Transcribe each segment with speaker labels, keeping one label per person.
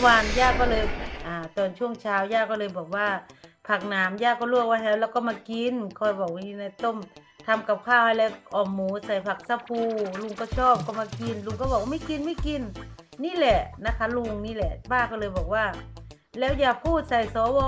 Speaker 1: มื่อวานย่าก็เลยอ่าตอนช่วงเช้าย่าก็เลยบอกว่า ผักหนามย่าก็ลวกไว้แล้วแล้วก็มากินคอยบอกว่านี่นะต้มทำกับข้าวให้แล้วอ่อมหมูใส่ผักสะพูลุงก็ชอบก็มากิน ลุงก็บอกไม่กินไม่กิน นี่แหละนะคะ ลุงนี่แหละป้าก็เลยบอกว่า แล้วอย่าพูดใส่สว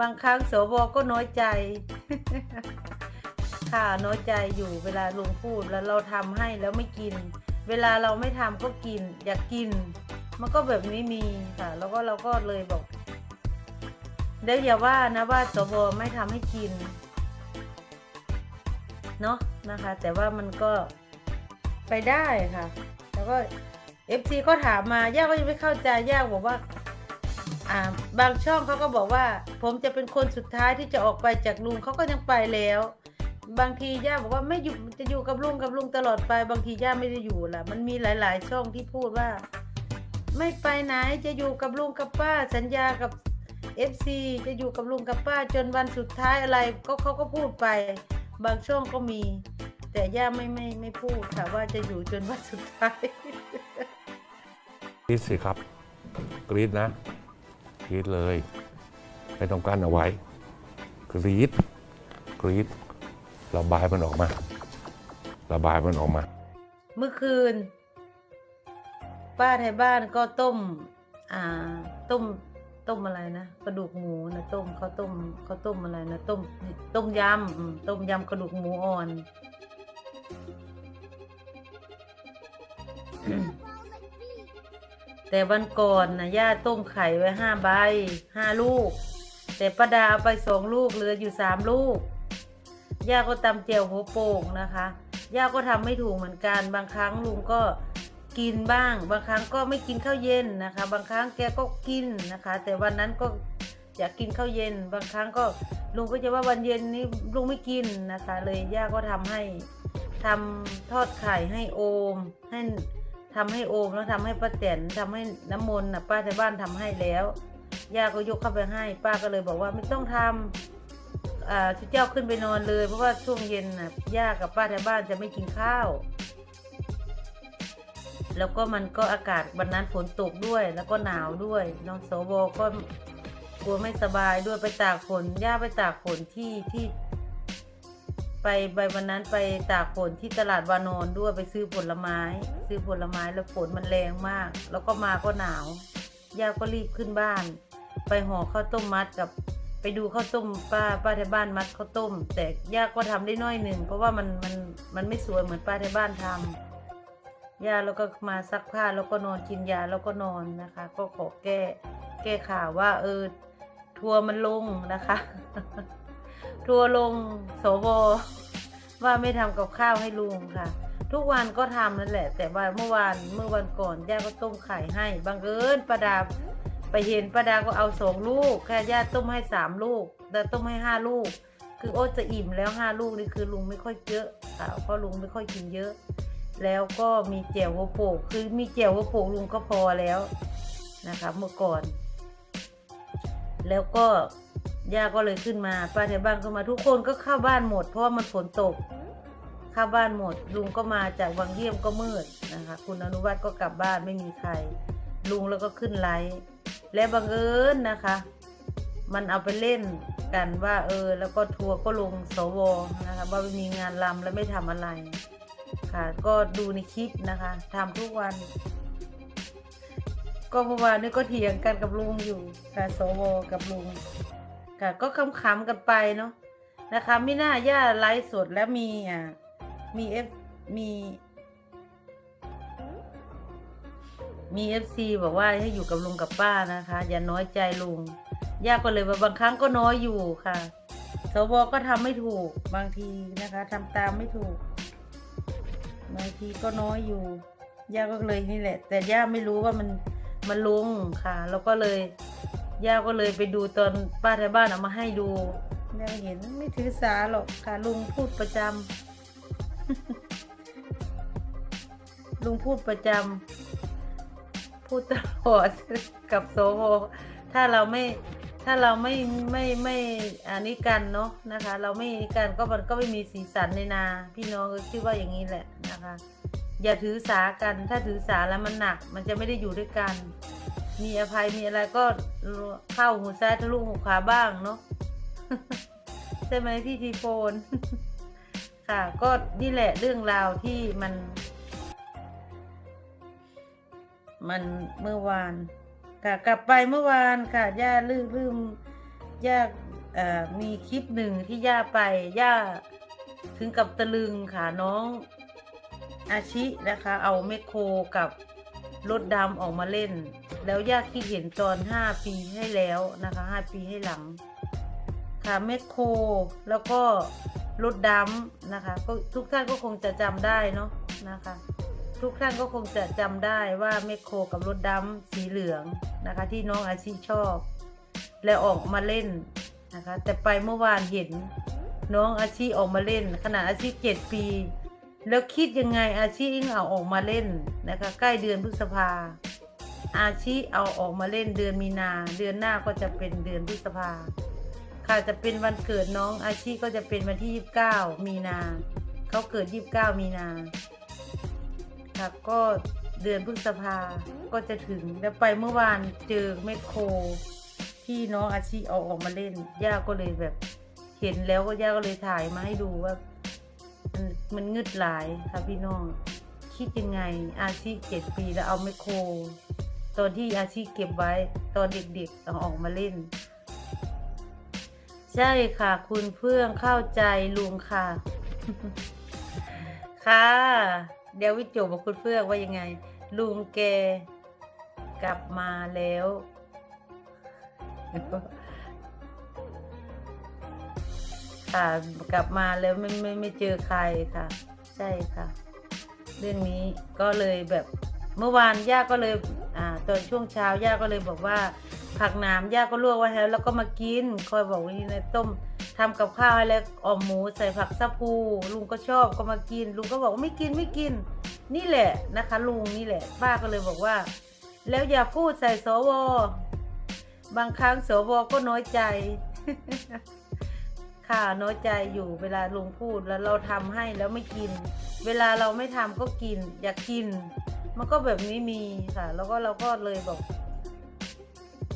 Speaker 1: บางครั้งสวก็น้อยใจ ค่ะน้อยใจอยู่เวลาลุงพูดแล้วเราทำให้แล้วไม่กิน เวลาเราไม่ทำก็กิน อยากกิน มันก็แบบนี้มีค่ะ แล้วก็เราก็เลยบอกเดี๋ยวอย่าว่านะว่าสวไม่ทำให้กิน เนาะนะคะ แต่ว่ามันก็ไปได้ค่ะ แล้วก็เอฟซีก็ถามมาย่าก็ยังไม่เข้าใจย่าบอกว่า อ่า บางช่องเขาก็บอกว่า ผมจะเป็นคนสุดท้ายที่จะออกไปจากลุงเขาก็ยังไปแล้ว บางทีย่าบอกว่าไม่อยู่จะอยู่กับลุงกับลุงตลอดไป บางทีย่าไม่ได้อยู่ล่ะ มันมีหลาย ๆ ช่องที่พูดว่า ไม่ไปไหนจะอยู่กับลุงกับป้า สัญญากับ FC จะอยู่กับลุงกับป้า จนวันสุดท้ายอะไรก็เขาก็พูดไป บางช่องก็มี แต่ย่าไม่ไม่ไม่พูดค่ะว่าจะอยู่จนวันสุดท้าย
Speaker 2: กรีดสิครับ กรีดนะ กรีดเลย ไม่ต้องกั้นเอาไว้ กรีดกรีดระบายมันออกมา ระบายมันออกมา
Speaker 1: เมื่อคืน ป้าไทยบ้านก็ต้ม อ่า ต้ม ต้มอะไรนะกระดูกหมูนะต้มเขาต้มเขาต้มอะไรนะต้มต้มยำต้มยำกระดูกหมูอ่อนแต่วันก่อนนะย่าต้มไข่ไว้ห้าใบห้าลูก แต่ป้าดาเอาไปสองลูกเหลืออยู่สามลูกย่าก็ตำเจียวหัวโป่งนะคะย่าก็ทำไม่ถูกเหมือนกันบางครั้งลุงก็ กินบ้าง บางครั้งก็ไม่กินข้าวเย็นนะคะ บางครั้งแกก็กินนะคะ แต่วันนั้นก็อยากกินข้าวเย็น บางครั้งก็ลุงก็จะว่าวันเย็นนี้ลุงไม่กินนะคะ เลยย่าก็ทำให้ทำทอดไข่ให้โอม ให้ทำให้โอมแล้วทำให้ป้าแตนทำให้น้ำมนต์นะป้าที่บ้านทำให้แล้วย่าก็ยกเข้าไปให้ ป้าก็เลยบอกว่าไม่ต้องทำอ่าชุดเจ้าขึ้นไปนอนเลย เพราะว่าช่วงเย็นน่ะย่ากับป้าที่บ้านจะไม่กินข้าว แล้วก็มันก็อากาศวันนั้นฝนตกด้วยแล้วก็หนาวด้วยน้องโสวก็กลัวไม่สบายด้วยไปตากฝนย่าไปตากฝนที่ที่ไปไปวันนั้นไปตากฝนที่ตลาดวานอนด้วยไปซื้อผลไม้ ซื้อผลไม้แล้วฝนมันแรงมาก แล้วก็มาก็หนาว ย่าก็รีบขึ้นบ้าน ไปห่อข้าวต้มมัดกับ ไปดูข้าวต้มป้าป้าที่บ้านมัดข้าวต้ม แต่ย่าก็ทำได้น้อยหนึ่งเพราะว่ามันมันมันไม่สวยเหมือนป้าที่บ้านทำ ยาแล้วก็มาซักผ้าแล้วก็นอนกินยาแล้วก็นอนนะคะ ก็ขอแก้แก้ข่าวว่าเออทัวร์มันลงนะคะ ทัวร์ลงสวว่าไม่ทำกับข้าวให้ลุงค่ะ ทุกวันก็ทำนั่นแหละ แต่ว่าเมื่อวานเมื่อวันก่อนย่าก็ต้มไข่ให้บังเอิญประดาไปเห็นป้าดาก็เอาสองลูกแค่ญาติต้มให้สามลูกแต่ต้มให้ห้าลูก คือโอ๊ตจะอิ่มแล้วห้าลูกนี่คือลุงไม่ค่อยเยอะค่ะเพราะลุงไม่ค่อยกินเยอะ แล้วก็มีแจ่วหัวโปกคือมีแจ่วหัวโปกลุงก็พอแล้วนะคะเมื่อก่อน แล้วก็ย่าก็เลยขึ้นมาป้าแถวบ้านก็มาทุกคนก็เข้าบ้านหมด เพราะว่ามันฝนตกเข้าบ้านหมด ลุงก็มาจากวังเยี่ยมก็มืดนะคะ คุณอนุวัฒน์ก็กลับบ้านไม่มีใคร ลุงแล้วก็ขึ้นไลฟ์และบังเอิญนะคะ มันเอาไปเล่นกันว่าเออ แล้วก็ทัวร์ก็ลงสวนะคะว่าไม่มีงานลำและไม่ทำอะไร ค่ะ ก็ดูในคลิปนะคะทำทุกวัน ก็เมื่อวานนี้ก็เถียงกันกับลุงอยู่ค่ะสวกับลุงค่ะก็ขำๆกันไปเนาะนะคะไม่น่าย่าไลฟ์สดแล้วมีอะมีเอฟมีมีเอฟซีบอกว่าให้อยู่กับลุงกับป้านะคะ อย่าน้อยใจลุงย่าก็เลยว่าบางครั้งก็น้อยอยู่ค่ะสวก็ทำไม่ถูกบางทีนะคะทำตามไม่ถูก บางทีก็น้อยอยู่ ย่าก็เลยนี่แหละ แต่ย่าไม่รู้ว่ามันมันลงค่ะ แล้วก็เลย ย่าก็เลยไปดูตอนป้าที่บ้านเอามาให้ดูย่าเห็นไม่ถือสาหรอกค่ะลุงพูดประจำลุงพูดประจำพูดตลอดกับโซโฮถ้าเราไม่ ถ้าเราไม่ไม่ไม่อันนี้กันเนาะนะคะ เราไม่อันนี้กันก็มันก็ไม่มีสีสันในนา พี่น้องก็คิดว่าอย่างนี้แหละนะคะ อย่าถือสากันถ้าถือสาแล้วมันหนัก มันจะไม่ได้อยู่ด้วยกัน มีอภัยมีอะไรก็เข้าหูซ้ายทะลุหูขวาบ้างเนาะใช่ไหมพี่ทีโฟน ค่ะ ก็นี่แหละเรื่องราวที่มัน มันเมื่อวาน ค่ะกลับไปเมื่อวานค่ะย่าลืมลืมย่ามีคลิปหนึ่งที่ย่าไปย่าถึงกับตะลึงค่ะน้องอาชินะคะ เอาแมคโครกับรถดำออกมาเล่น แล้วย่าคิดเห็นตอนห้าปีให้แล้วนะคะห้าปีให้หลัง ค่ะแมคโครแล้วก็รถดำนะคะก็ทุกท่านก็คงจะจำได้เนาะนะคะ ทุกท่านก็คงจะจำได้ว่าแมคโครกับรถดำสีเหลืองนะคะ ที่น้องอาชีชอบ และออกมาเล่นนะคะ แต่ไปเมื่อวานเห็นน้องอาชีออกมาเล่น ขนาดอาชีเจ็ดปี แล้วคิดยังไงอาชียิ่งเอาออกมาเล่นนะคะ ใกล้เดือนพฤษภา อาชีเอาออกมาเล่นเดือนมีนา เดือนหน้าก็จะเป็นเดือนพฤษภา ค่ะจะเป็นวันเกิดน้องอาชีก็จะเป็นวันที่ 29 มีนาเขาเกิด 29 มีนา ค่ะก็เดือนพฤษภาก็จะถึงแล้วไปเมื่อวานเจอแมคโครที่น้องอาชีเอาออกมาเล่น ย่าก็เลยแบบ เห็นแล้วก็ย่าก็เลยถ่ายมาให้ดูว่า มันมันงึดหลายค่ะพี่น้อง คิดยังไงอาชีเจ็ดปีแล้วเอาแมคโครตอนที่อาชีเก็บไว้ตอนเด็กๆเอาออกมาเล่น ใช่ค่ะ คุณเพื่องเข้าใจลุงค่ะ ค่ะ เดี๋ยววิจบบอกคุณเพื่องว่ายังไง ลุงแกกลับมาแล้ว ค่ะกลับมาแล้วไม่ไม่ไม่เจอใครค่ะ ใช่ค่ะ เรื่องนี้ก็เลยแบบเมื่อวานย่าก็เลย อ่าตอนช่วงเช้าย่าก็เลยบอกว่า ผักหนามย่าก็ลวกไว้แล้วแล้วก็มากินคอยบอกว่านี่นะต้ม ทำกับข้าวให้แล้วอ่อมหมูใส่ผักสะพู ลุงก็ชอบก็มากิน ลุงก็บอกว่าไม่กินไม่กิน นี่แหละนะคะ ลุงนี่แหละ ป้าก็เลยบอกว่า แล้วอย่าพูดใส่สวบางครั้งสวก็น้อยใจ ค่ะน้อยใจอยู่เวลาลุงพูดแล้วเราทำให้แล้วไม่กิน เวลาเราไม่ทำก็กิน อยากกิน มันก็แบบนี้มีค่ะ แล้วก็เราก็เลยบอก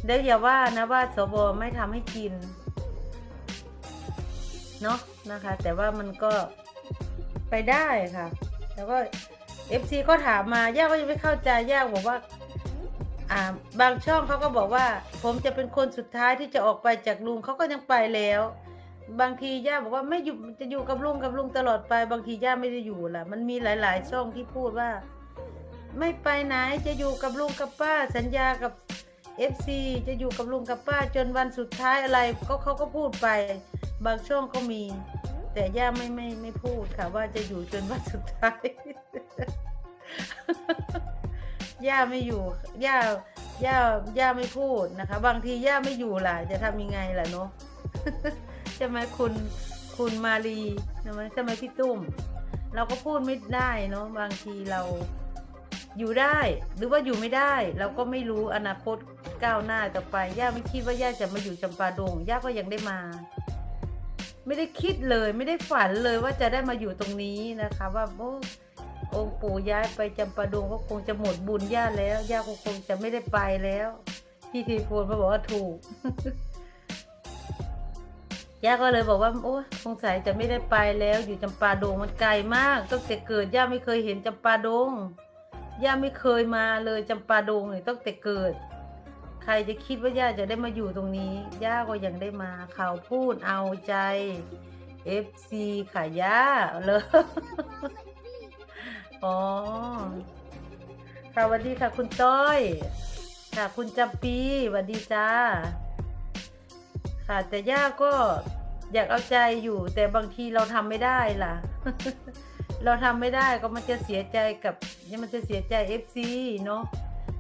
Speaker 1: เดี๋ยวอย่าว่านะว่าสบไม่ทำให้กิน เนาะนะคะ แต่ว่ามันก็ไปได้ค่ะ แล้วก็เอฟซีก็ถามมาย่าก็ยังไม่เข้าใจย่าบอกว่า อ่า บางช่องเขาก็บอกว่า ผมจะเป็นคนสุดท้ายที่จะออกไปจากลุงเขาก็ยังไปแล้ว บางทีย่าบอกว่าไม่อยู่จะอยู่กับลุงกับลุงตลอดไป บางทีย่าไม่ได้อยู่ล่ะ มันมีหลาย ๆ ช่องที่พูดว่า ไม่ไปไหนจะอยู่กับลุงกับป้า สัญญากับ FC จะอยู่กับลุงกับป้าจนวันสุดท้ายอะไรก็เขาก็พูดไป บางช่องก็มี แต่ย่าไม่ไม่ไม่พูดค่ะ ว่าจะอยู่จนวันสุดท้าย ย่าไม่อยู่ ย่า ย่า ย่าไม่พูดนะคะ บางทีย่าไม่อยู่ล่ะ จะทำยังไงล่ะเนาะใช่ไหมคุณคุณมารีใช่ไหมใช่ไหมพี่ตุ้ม เราก็พูดไม่ได้เนาะบางทีเราอยู่ได้ หรือว่าอยู่ไม่ได้ เราก็ไม่รู้อนาคต ก้าวหน้าต่อไป ย่าไม่คิดว่าย่าจะมาอยู่จำปาดง ย่าก็ยังได้มา ไม่ได้คิดเลยไม่ได้ฝันเลยว่าจะได้มาอยู่ตรงนี้นะคะ ว่าโอ้องค์ปู่ย้ายไปจำปาดงก็คงจะหมดบุญย่าแล้ว ย่าก็คงจะไม่ได้ไปแล้วพี่ทีโพนมาบอกว่าถูก ย่าก็เลยบอกว่าโอ้สงสัยจะไม่ได้ไปแล้ว อยู่จำปาดงมันไกลมากตั้งแต่เกิดย่าไม่เคยเห็นจำปาดงย่าไม่เคยมาเลยจำปาดงเลยตั้งแต่เกิด ครจะคิดว่าย่าจะได้มาอยู่ตรงนี้ ย่าก็ยังได้มา เขาพูดเอาใจ FC ค่ะย่าเลยอ๋อค่ะสวัสดีค่ะคุณต้อย ค่ะคุณจำปีสวัสดีจ้า ค่ะ แต่ย่าก็อยากเอาใจอยู่ แต่บางทีเราทำไม่ได้ล่ะ เราทำไม่ได้ก็มันจะเสียใจกับเนี่ยมันจะเสียใจ FC เนาะ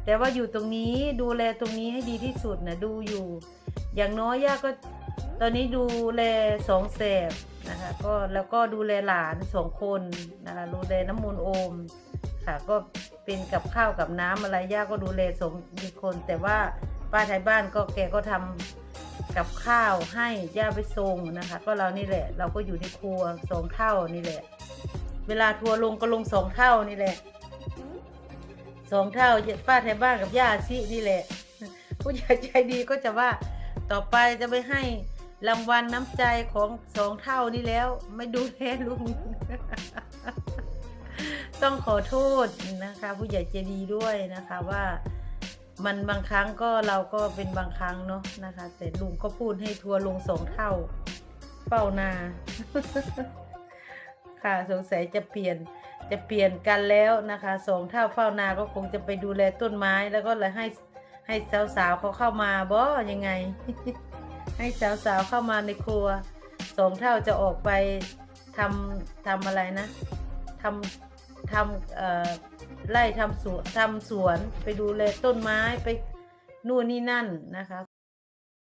Speaker 1: แต่ว่าอยู่ตรงนี้ดูแลตรงนี้ให้ดีที่สุดนะดูอยู่ อย่างน้อยย่าก็ตอนนี้ดูแลสองแสบนะคะก็แล้วก็ดูแลหลานสองคนนะคะดูแลน้ำมูลโอมค่ะก็เป็นกับข้าวกับน้ำอะไรย่าก็ดูแลสองมีคน แต่ว่าป้าไทยบ้านก็แกก็ทำกับข้าวให้ย่าไปส่งนะคะ ก็เรานี่แหละ เราก็อยู่ในครัวสองเท่านี่แหละ เวลาทัวร์ลงก็ลงสองเท่านี่แหละ สองเท่าป้าไทยบ้านกับย่าชินี่แหละ ผู้ใหญ่ใจดีก็จะว่าต่อไปจะไปให้รางวัลน้ำใจของสองเท่านี้แล้ว ไม่ดูแลลุงต้องขอโทษนะคะ ผู้ใหญ่ใจดีด้วยนะคะว่ามันบางครั้งก็เราก็เป็นบางครั้งเนาะนะคะ แต่ลุงก็พูดให้ทัวร์ลงสองเท่าเฝ้านา ค่ะสงสัยจะเปลี่ยน จะเปลี่ยนกันแล้วนะคะสองเท่าเฝ้านาก็คงจะไปดูแลต้นไม้แล้วก็เลยให้ให้สาวๆเขาเข้ามาบ่ยังไง ให้สาวๆเข้ามาในครัวสองเท่าจะออกไปทำทำอะไรนะทำทำเอ่อไล่ทำสวนทำสวนไปดูแลต้นไม้ไปนู่นนี่นั่นนะคะ